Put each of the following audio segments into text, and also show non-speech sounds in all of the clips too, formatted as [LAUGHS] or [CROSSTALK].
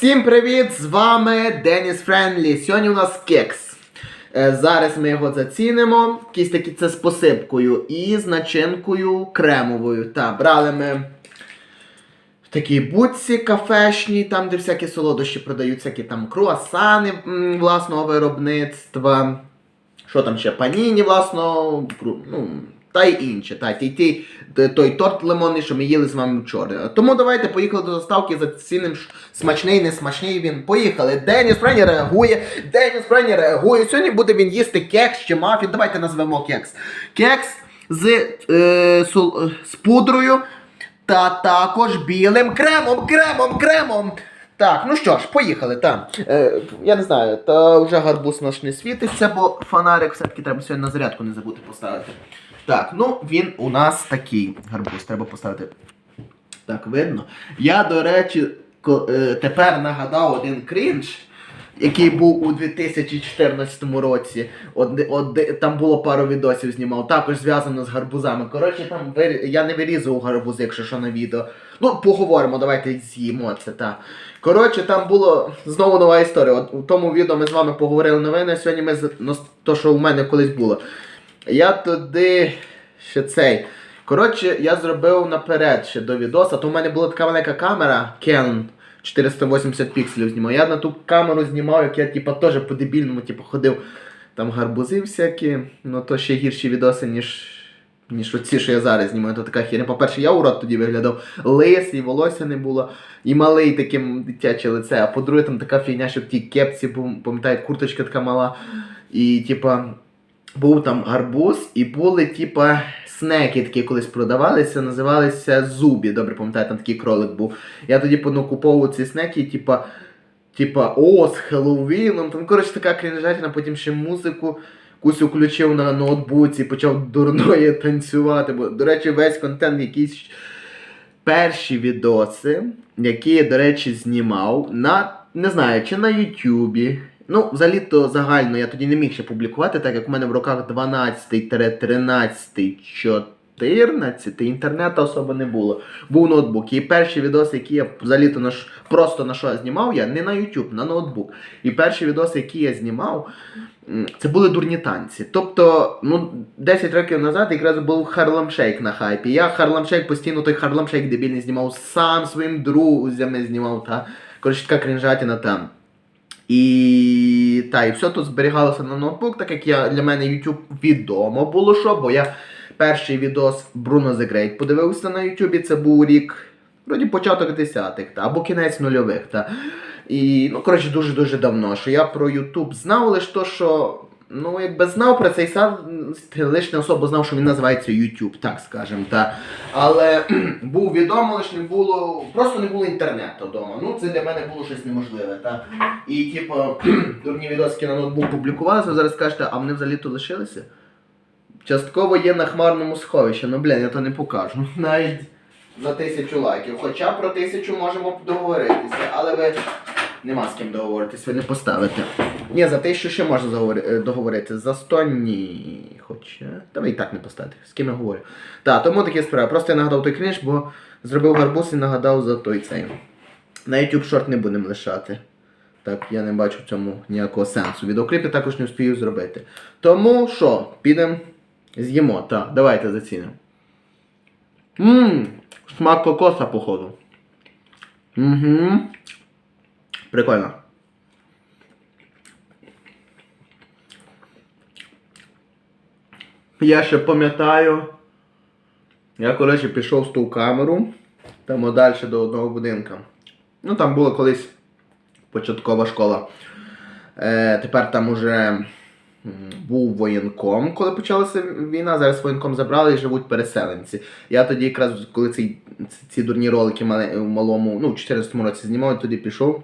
Всім привіт! З вами Деніс Френлі. Сьогодні у нас кекс. Е, Зараз ми його зацінимо. Якийсь такий це з посипкою і з начинкою кремовою. Та, брали ми в такій будці кафешній, там, де всякі солодощі продають, всякі там круасани власного виробництва. Що там ще? Паніні власного, ну, та й інше. Та, ті, ті, той торт лимонний, що ми їли з вами вчора. Тому давайте поїхали до заставки за цінним смачний, не смачний він. Поїхали. Деніс Френі реагує. Деніс Френі реагує. Сьогодні буде він їсти кекс чи мафін. Давайте назвемо кекс. Кекс з, е, сол- е, з пудрою та також білим кремом, кремом, кремом. Так, ну що ж, поїхали, так. Е, я не знаю, та вже гарбуз наш не світиться, бо фонарик все-таки треба сьогодні на зарядку не забути поставити. Так, ну він у нас такий гарбуз, треба поставити. Так, видно. Я, до речі, е, тепер нагадав один крінж, який був у 2014 році. Од, од, там було пару відосів знімав, також зв'язано з гарбузами. Коротше, там я не вирізував гарбузи, якщо що на відео. Ну, поговоримо, давайте з'їмо це, та. Коротше, там було знову нова історія. От у тому відео ми з вами поговорили новини, сьогодні ми з- ну, то, що у мене колись було. Я туди ще цей. Коротше, я зробив наперед ще до відоса, то в мене була така велика камера Canon 480 пікселів знімав. Я на ту камеру знімав, як я типа теж по-дебільному типу, ходив там гарбузи всякі, ну то ще гірші відоси, ніж. Ніж оці, що я зараз знімаю, то така херня. По-перше, я урод тоді виглядав лисий, волосся не було, і малий таким дитяче лице. А по-друге, там така фігня, що в тій кепці, пам- пам'ятаєте, курточка така мала. І, типа, був там гарбуз, і були, типа, снеки такі колись продавалися, називалися зубі. Добре, пам'ятаю, там такий кролик був. Я тоді понакуповував ці снеки, типа, типа, о, з Хеллоуіном. Там, коротше, така крінжатина, потім ще музику. Кусь включив на ноутбуці, почав дурної [LAUGHS] танцювати. Бо, до речі, весь контент якийсь перші відоси, які я, до речі, знімав на, не знаю, чи на Ютубі. Ну, взагалі то загально я тоді не міг ще публікувати, так як у мене в роках 12-13, 14 інтернету особо не було. Був ноутбук. І перші відоси, які я взагалі то на просто на що я знімав, я не на YouTube, на ноутбук. І перші відоси, які я знімав, це були дурні танці. Тобто, ну, 10 років назад якраз був Харлам Шейк на хайпі. Я Харлам Шейк постійно той Харлам Шейк дебільний знімав, сам своїм друзями знімав. Та. Коротше, така крінжатіна там. І та, і все тут зберігалося на ноутбук, так як я, для мене YouTube відомо було що, бо я перший відос Bruno The Great подивився на YouTube, це був рік, вроді початок десятих, та, або кінець нульових. Та. І, ну, коротше, дуже-дуже давно, що я про YouTube знав лише то, що. Ну, якби знав про цей сайт, лише не знав, що він називається YouTube, так скажемо. Та. Але був відомо, лише не було, просто не було інтернету вдома. Ну, це для мене було щось неможливе. Та. І, типу, дурні відоски на ноутбук публікувалися, ви зараз скажете, а вони взагалі то лишилися? Частково є на хмарному сховищі, ну блін, я то не покажу. [LAUGHS] Навіть за тисячу лайків. Хоча про тисячу можемо договоритися, але ви нема з ким договоритись, ви не поставите. Ні, за тисячу ще можна е, за 100 ні. Хоча. Та ви і так не поставите. З ким я говорю. Так, тому такі справи. Просто я нагадав той крінж, бо зробив гарбуз і нагадав за той цей. На YouTube шорт не будемо лишати. Так, я не бачу в цьому ніякого сенсу. Відеокліпи також не встигаю зробити. Тому що, підемо з'їмо. Так, давайте зацінимо. Ммм, смак кокоса, походу. Угу. Прикольно. Я ще пам'ятаю. Я, коротше, пішов з ту камеру. Там далі до одного будинка. Ну, там була колись початкова школа. Е, тепер там уже був воєнком, коли почалася війна. Зараз воєнком забрали і живуть переселенці. Я тоді якраз, коли ці, ці, дурні ролики мале- в малому, ну, в 14 році знімав, тоді пішов.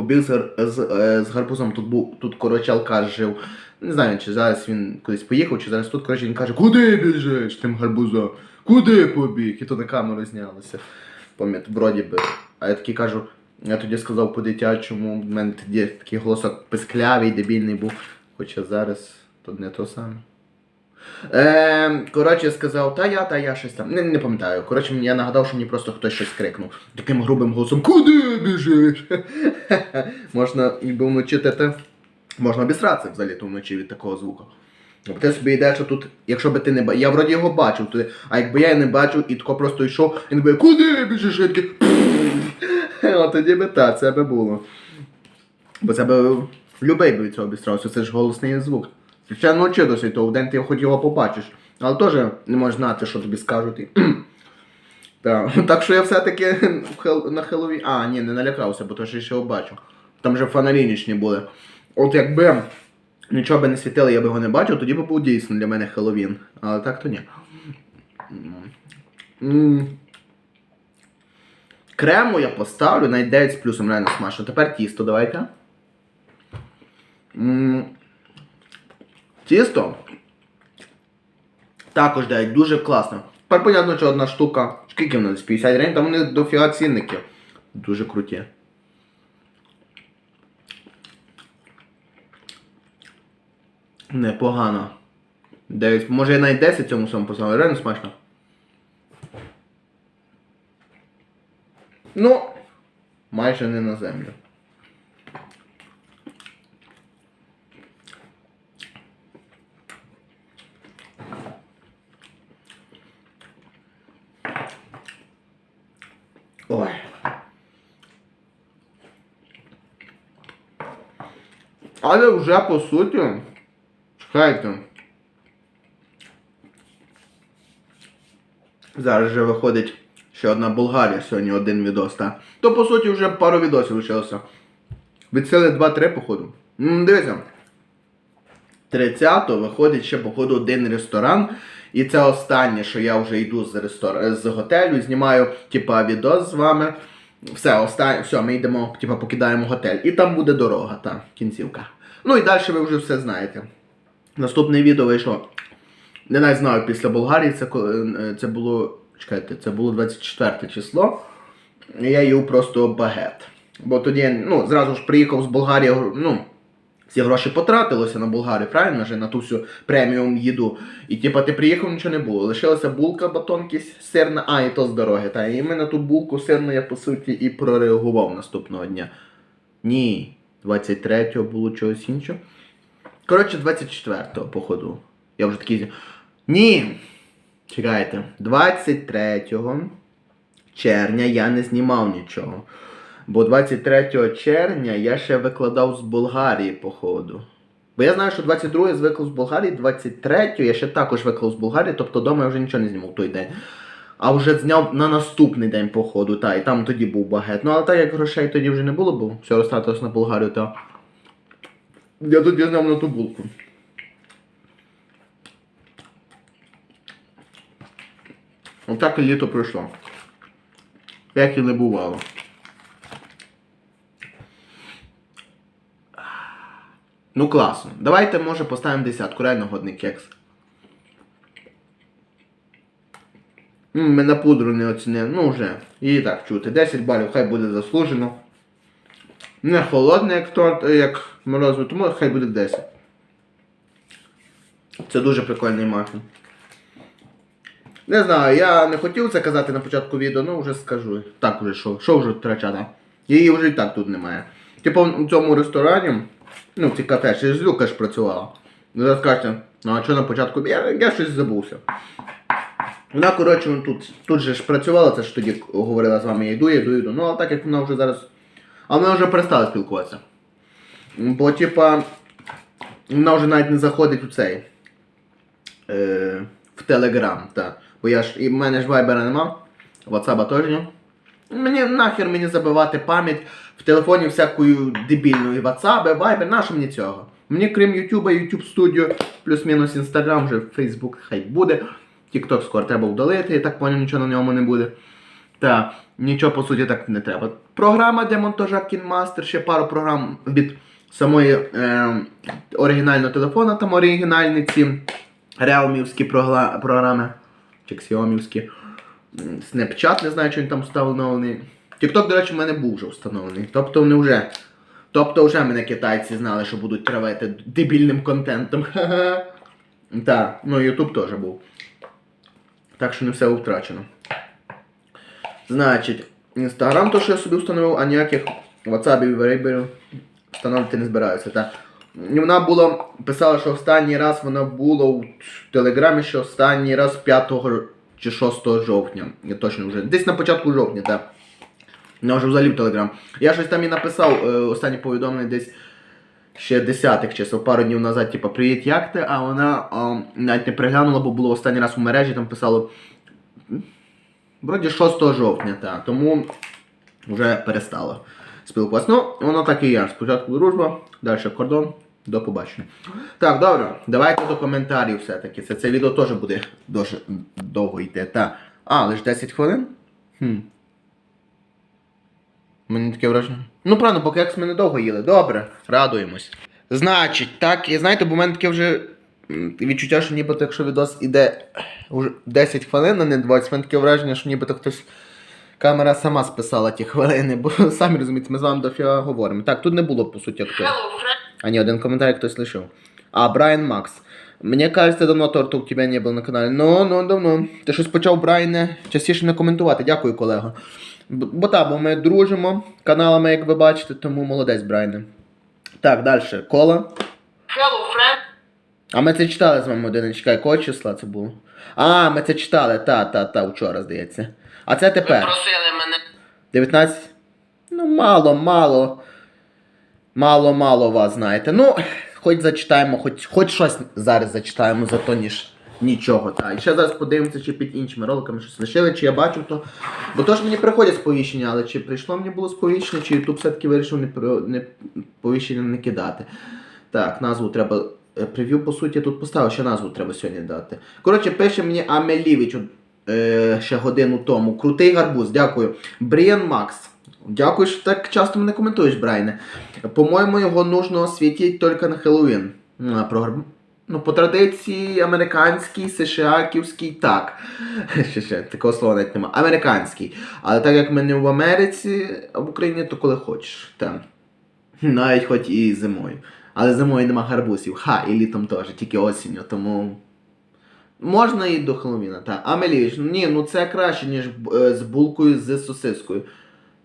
Побіг з, е, з гарбузом, тут був, тут коротше алкаш жив. Не знаю, чи зараз він кудись поїхав, чи зараз тут, коротше, він каже, куди біжиш тим гарбузом? Куди побіг? І то на камеру знялося. Пам'ят, вроді би. А я такий кажу, я тоді сказав по-дитячому, в мене тоді такий голосок писклявий, дебільний був. Хоча зараз тут не то саме. Е, коротше, сказав, та я, та я щось там. Не, не пам'ятаю. Коротше, я нагадав, що мені просто хтось щось крикнув. Таким грубим голосом, куди біжиш? [LAUGHS] можна, якби вночі те, можна обісратися взагалі то вночі від такого звуку. Бо ти собі йдеш, а тут, якщо би ти не бачив, я вроді його бачив туди, а якби я не бачив і тако просто йшов, він би, куди біжиш? Я такий, [LAUGHS] тоді би так, це би було. Бо це би любий би від цього обістрався, це ж голосний звук. Ще ночі досить, то вдень ти хоч його побачиш. Але теж не можеш знати, що тобі скажуть. [CLEARS THROAT] Так. так що я все-таки на Хеллоуін... А, ні, не налякався, бо то ще ще його бачив. Там же фонарі нічні були. От якби нічого би не світило, я б його не бачив, тоді б був дійсно для мене Хеллоуін. Але так то ні. Крему я поставлю навіть 9 з плюсом реально смачно. Тепер тісто давайте. Тісто. Також дають дуже класно. Тепер понятно, що одна штука. Скільки вона десь 50 гривень, там вони дофіга цінники. Дуже круті. Непогано. 9. Може навіть 10 цьому самому поставив, реально смачно. Ну, майже не на землю. Але вже по суті. Чекайте. Зараз вже виходить ще одна Болгарія сьогодні один відос, та. То по суті вже пару відосів лишилося. Від сили 2-3 походу. Дивіться. 30 виходить ще, походу, один ресторан. І це останнє, що я вже йду з рестор... з готелю, знімаю, типа, відос з вами. Все, останнє, все, ми йдемо, типа, покидаємо готель. І там буде дорога, та, кінцівка. Ну і далі ви вже все знаєте. Наступне відео вийшло. Не навіть знаю, після Болгарії це, е, це було. Чекайте, це було 24 число. Я їв просто багет. Бо тоді, ну, зразу ж приїхав з Болгарії, ну, всі гроші потратилося на Болгарію, правильно же, на ту всю преміум їду. І типа ти приїхав, нічого не було. Лишилася булка, батон сирна, а, і то з дороги. Та. І ми на ту булку сирну я по суті і прореагував наступного дня. Ні, 23-го було чогось іншого. Коротше, 24-го, походу. Я вже такий. Ні! Чекайте, 23 червня я не знімав нічого. Бо 23 червня я ще викладав з Болгарії, походу. Бо я знаю, що 22 я виклав з Болгарії, 23 я ще також виклав з Болгарії, тобто вдома я вже нічого не знімав той день. А вже зняв на наступний день, походу, та, і там тоді був багет. Ну, але так як грошей тоді вже не було, бо все розтратилось на Болгарію, то я тоді зняв на ту булку. Отак і літо пройшло. Як і не бувало. Ну класно. Давайте, може, поставимо десятку, реально годний кекс. Ми на пудру не оцінили. Ну вже. І так чути. 10 балів, хай буде заслужено. Не холодний, як торт, е, як морозиво, тому хай буде 10. Це дуже прикольний мафін. Не знаю, я не хотів це казати на початку відео, ну вже скажу. Так уже що, що вже втрачати? Її вже і так тут немає. Типу у цьому ресторані, ну в цій кафе, ще ж Люка ж працювала. Ну зараз кажете, ну а що на початку? Я, я щось забувся. Вона, коротше, тут, тут же ж працювала, це ж тоді говорила з вами, я йду, я йду, йду. Ну, а так як вона вже зараз. А вона вже перестала спілкуватися. Бо, типа, вона вже навіть не заходить у цей. Е, в Телеграм, так. Бо я ж. І в мене ж вайбера нема, ватсаба теж ні. Мені нахер мені забивати пам'ять в телефоні всякою дебільною ватсаби, вайбер, нащо мені цього? Мені крім Ютуба, YouTube Studio, плюс-мінус Інстаграм, вже Фейсбук хай буде. Тікток скоро треба вдалити, я так поняв, нічого на ньому не буде. Та, нічого по суті так не треба. Програма для монтажа KineMaster, ще пару програм від самої е, оригінального телефона, там оригінальні ці реалмівські програми, чи. М, Snapchat, не знаю, чи він там встановлений. TikTok, до речі, в мене був вже встановлений. Тобто вони вже. Тобто вже мене китайці знали, що будуть травити дебільним контентом. [LAUGHS] Так, ну Ютуб теж був. Так що не все втрачено. Значить, Інстаграм то, що я собі встановив, а ніяких WhatsApp і Viber встановити не збираюся. Так. І Вона була, писала, що останній раз вона була у Телеграмі, що останній раз 5 чи 6 жовтня. Я точно вже. Десь на початку жовтня, так. Вона вже взагалі в Телеграм. Я щось там і написав е, останнє повідомлення десь ще десятих чисел, пару днів назад, типу, привіт, як ти? А вона а, навіть не приглянула, бо було останній раз у мережі, там писало. Вроді 6 жовтня, так. Тому вже перестала спілкуватися. Ну, воно так і є. Спочатку дружба, далі кордон. До побачення. Так, добре, давайте до коментарів все-таки. Це, це відео теж буде дуже довго йти. Та. А, лише 10 хвилин? Хм. Мені таке враження. Ну, правильно, поки як ми недовго їли. Добре, радуємось. Значить, так, і знаєте, бо в мене таке вже відчуття, що нібито якщо відос іде вже 10 хвилин, а не 20, в мене таке враження, що нібито хтось. Камера сама списала ті хвилини, бо [LAUGHS] самі розумієте, ми з вами дофіга говоримо. Так, тут не було, по суті, актор. А ні, один коментар хтось лишив. А, Брайан Макс. Мне кажется, давно торту у тебе не було на каналі. Ну, ну, давно. Ти щось почав, Брайане, частіше не коментувати. Дякую, колего. Бо так, бо ми дружимо каналами, як ви бачите, тому молодець, Брайане. Так, далі. Кола. Hello, friend. А ми це читали з вами один. Чекай, якого числа це було? А, ми це читали, та, та, та, вчора, здається. А це Ви тепер. просили мене. 19? Ну, мало, мало. Мало, мало вас, знаєте. Ну, хоч зачитаємо, хоч, хоч щось зараз зачитаємо, зато ніж нічого. Та. І ще зараз подивимося, чи під іншими роликами щось лишили, чи я бачу то. Бо то ж мені приходять сповіщення, але чи прийшло мені було сповіщення, чи YouTube все-таки вирішив не, не повіщення не кидати. Так, назву треба. е, Прев'ю, по суті, тут поставив, ще назву треба сьогодні дати. Коротше, пише мені Амелівич е, ще годину тому. Крутий гарбуз, дякую. Бріан Макс. Дякую, що так часто мене коментуєш, Брайне. По-моєму, його нужно освітити тільки на Хеллоуін. Про гарбуз. Ну, по традиції американський, США-ківський, так. [LAUGHS] Ще, ще, такого слова навіть нема. Американський. Але так як ми не в Америці, а в Україні, то коли хочеш. Там. [LAUGHS] Навіть хоч і зимою. Але зимою нема гарбузів. Ха, і літом теж, тільки осінню, тому. Можна і до Хеллоуіна, так. Амеліч, ні, ну це краще, ніж е, з булкою з сосискою.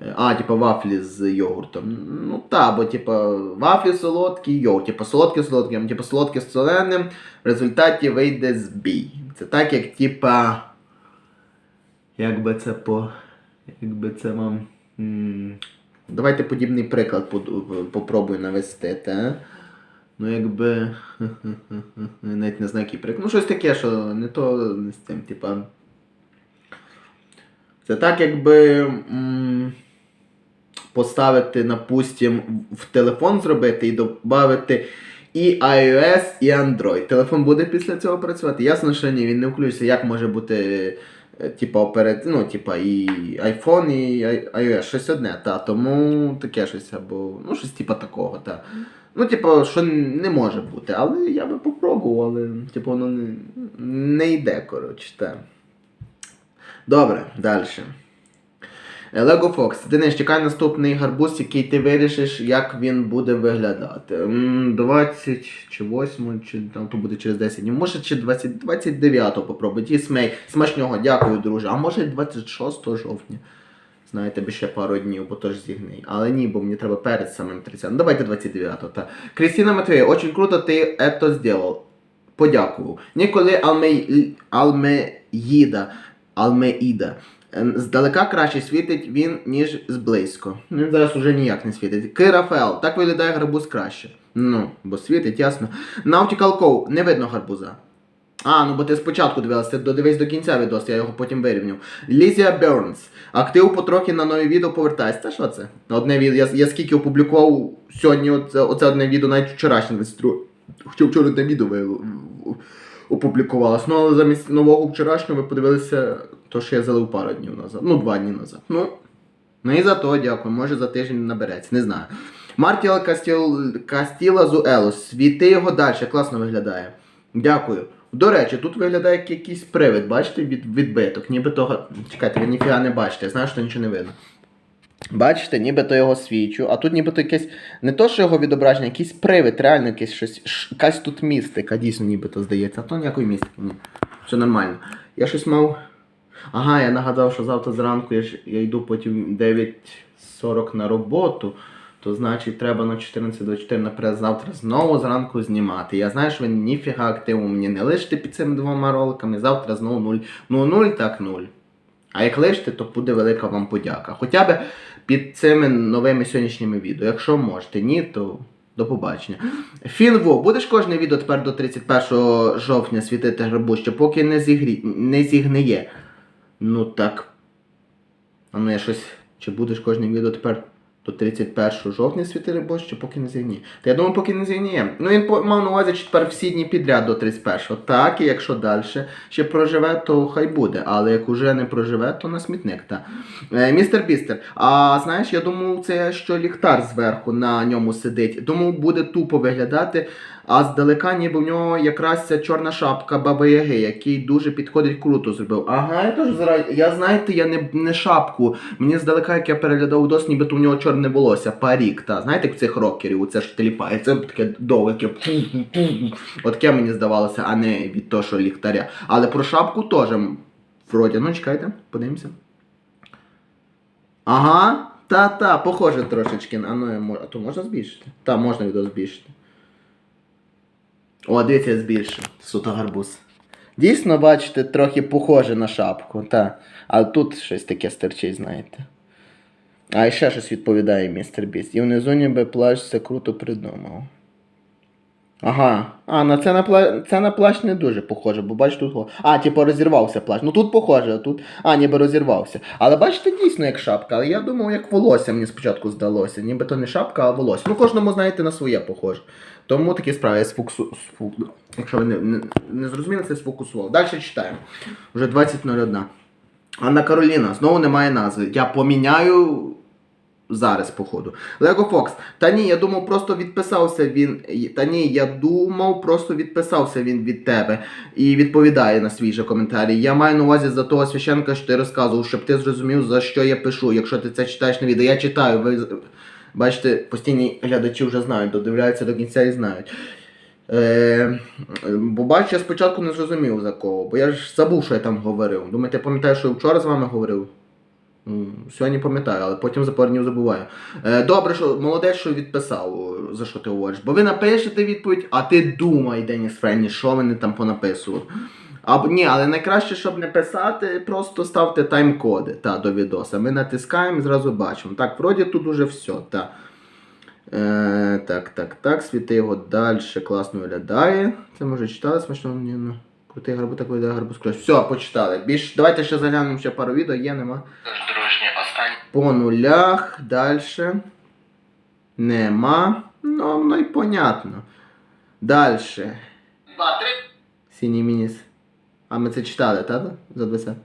Е, А, типа вафлі з йогуртом. Ну та, бо типа вафлі солодкі, йогурт, типа солодкі а типа солодкі з соленим, в результаті вийде збій. Це так, як типа. Як би це по. Як би це вам. Давайте подібний приклад попробую навести, та? Ну, якби. [LAUGHS] Навіть не знаю, який приклад. Ну, щось таке, що не то з цим, типа. Це так, якби. м, Поставити, напустим, в телефон зробити і додати і iOS, і Android. Телефон буде після цього працювати? Ясно, що ні, він не включиться. Як може бути, е, типа, операт... ну, типа, і iPhone, і iOS, щось одне, та. Тому таке щось або. Ну, щось типа такого, та. Ну, типу, що не може бути, але я би попробував, але типу, воно не, не йде, коротше. Та. Добре, далі. Lego Fox, Денис, чекай наступний гарбуз, який ти вирішиш, як він буде виглядати. М, 20 чи 8, чи там то буде через 10 днів. Може чи 20, 29 попробуй. Ті смей. Смачнього, дякую, друже. А може 26 жовтня. Знаєте, би ще пару днів, бо то ж зігний. Але ні, бо мені треба перед самим 30. Ну давайте 29-го. Та. Крістіна Матвєєва, очень круто ти это сделал. Подякую. Ніколи Алмей... Алмеїда. Алмеїда. Ем, Здалека краще світить він, ніж зблизько. Він зараз уже ніяк не світить. Кирафел, так виглядає гарбуз краще. Ну, бо світить, ясно. Nautical Cove, не видно гарбуза. А, ну бо ти спочатку дивилася, ти додивись до кінця відос, я його потім вирівняв. Лізія Бернс. Актив потрохи на нові відео повертайся. Та що це? Одне відео. Я, я скільки опублікував сьогодні оце, оце одне відео, навіть вчорашнє 22. Хоча вчора одне відео ви- в- опублікувалось. Ну, але замість нового вчорашнього ви подивилися то, що я залив пару днів назад. Ну, два дні назад. Ну, ну і за то дякую. Може за тиждень набереться, не знаю. Мартіал Кастіл... Кастіла Зуелос. Світи його далі, класно виглядає. Дякую. До речі, тут виглядає як якийсь привид, бачите, від, відбиток. Ніби того. Чекайте, ви ніфіга не бачите, я знаю, що нічого не видно. Бачите, нібито його свічу, а тут нібито якесь не то, що його відображення, якийсь привид, реально якесь щось, якась тут містика, дійсно нібито здається, а то ніякої містики, ні. Все нормально. Я щось мав. Ага, я нагадав, що завтра зранку я, ж, я йду потім 9.40 на роботу, то значить треба на 14.24 наперед завтра знову зранку знімати. Я знаю, що ви ніфіга активу мені не лишите під цими двома роликами, завтра знову 0. Ну 0 так 0. А як лишите, то буде велика вам подяка. Хоча б під цими новими сьогоднішніми відео. Якщо можете, ні, то до побачення. Фінво, будеш кожне відео тепер до 31 жовтня світити грибуще, поки не, зігрі... не зігниє. Ну так. А ну я щось. Чи будеш кожне відео тепер до 31 жовтня світити грибуще, поки не зігніє? Та я думаю, поки не зігніє. Ну він мав на увазі, що тепер всі дні підряд до 31-го. Так, і якщо далі ще проживе, то хай буде. Але як уже не проживе, то на смітник. Та. Е, містер Бістер, а знаєш, я думав, це що ліхтар зверху на ньому сидить. Думав, буде тупо виглядати, а здалека ніби в нього якраз ця чорна шапка Баби Яги, який дуже підходить круто зробив. Ага, я теж зараз. Я знаєте, я не, не шапку. Мені здалека, як я переглядав дос, нібито в нього чорне волосся, парік. Та. Знаєте, як цих рокерів, це ж теліпає. Це таке довге, таке. пу-пу-пу. От таке мені здавалося, а не від того, що ліхтаря. Але про шапку теж. Вроді, ну чекайте, подивимося. Ага, та-та, похоже трошечки. А ну, а то можна збільшити? Та, можна відео збільшити. О, дивіться, я збільшив. Суто гарбуз. Дійсно, бачите, трохи похоже на шапку, та. А тут щось таке стерчить, знаєте. А ще щось відповідає містер Біст. І внизу ніби плащ все круто придумав. Ага. А, на це на пла... це на плащ не дуже похоже, бо бачите тут. А, типу розірвався плащ. Ну тут похоже, а тут. А, ніби розірвався. Але бачите, дійсно як шапка. Але я думав, як волосся мені спочатку здалося. Ніби то не шапка, а волосся. Ну кожному, знаєте, на своє похоже. Тому такі справи я сфокусу... Якщо ви не, не, не зрозуміли, це сфокусував. Далі читаємо. Вже 20.01. Анна Кароліна, знову немає назви. Я поміняю зараз, походу. Лего Фокс. Та ні, я думав, просто відписався він. Та ні, я думав, просто відписався він від тебе і відповідає на свій же коментарі. Я маю на увазі за того священка, що ти розказував, щоб ти зрозумів, за що я пишу. Якщо ти це читаєш на відео, я читаю. Ви бачите, постійні глядачі вже знають, додивляються до кінця і знають. Е, бо бачу, я спочатку не зрозумів за кого, бо я ж забув, що я там говорив. Думаєте, я пам'ятаю, що я вчора з вами говорив? Сьогодні пам'ятаю, але потім за пару днів забуваю. Е, добре, що молодець, що відписав, за що ти говориш. Бо ви напишете відповідь, а ти думай, Деніс Френні, що вони там понаписували. Або ні, але найкраще, щоб не писати, просто ставте тайм-коди та, до відоса. Ми натискаємо і зразу бачимо. Так, вроді тут уже все. Та. Е, так, так, так, світи його далі класно виглядає. Це може читали смачно? Ні, ну. Крутий гарбуз, так виглядає гарбуз клас. Все, почитали. Більш... Давайте ще заглянемо ще пару відео, є, нема. По нулях, далі. Нема. Ну, воно й понятно. Далі. Синій мініс. А ми це читали, так? За 20?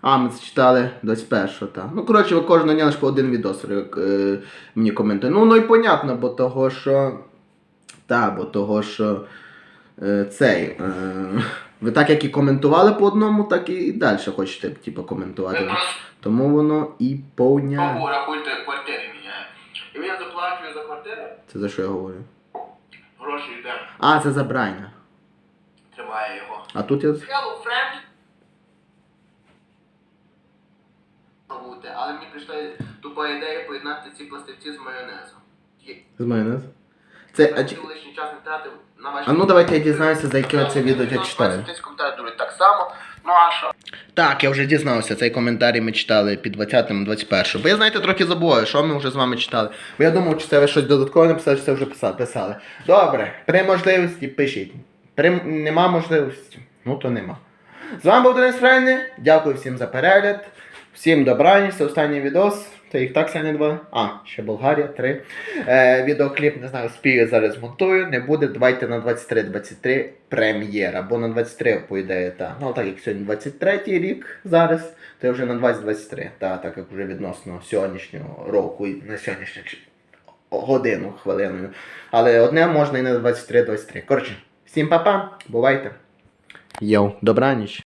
А, ми це читали 21-го, так. Ну, коротше, ви кожного дня лише по один відос як, е, мені коментує. Ну, воно й понятно, бо того, що. Та, бо того, що. Е, цей. Е, ви так як і коментували по одному, так і далі хочете, типу, коментувати. Ви Тому воно і повня. Квартири міняє. І він заплачує за квартиру, Це за що я говорю? гроші йде, А, це за Брайна. тримає його. А тут я. Hello, friend. Але мені прийшла тупа ідея поєднати ці пластивці з майонезом. З майонез. Це. А, чи- лишній час не тратив на ваші... а ну давайте я дізнаюся, за яке це відео я читаю. 20 тисяч так само. Ну а що? Так, я вже дізнався, цей коментарі ми читали під 20-м, 21 Бо я, знаєте, трохи забуваю, що ми вже з вами читали. Бо я думав, чи це ви щось додаткове написали, чи це вже писали. писали. Добре, при можливості пишіть. При... Нема можливості. Ну то нема. З вами був Денис Фрейни. Дякую всім за перегляд. Всім добраніч, це останній відос. Та їх так сьогодні два. А, ще Болгарія, три. Е, відеокліп, не знаю, спію зараз змонтую. Не буде. Давайте на 23-23 прем'єра. Бо на 23, по ідеї, та. Ну, так як сьогодні 23 рік зараз, то я вже на 2023. Та, так як вже відносно сьогоднішнього року і на сьогоднішню годину, хвилиною. Але одне можна і на 23-23. Коротше, всім па-па, бувайте. Йоу, добраніч.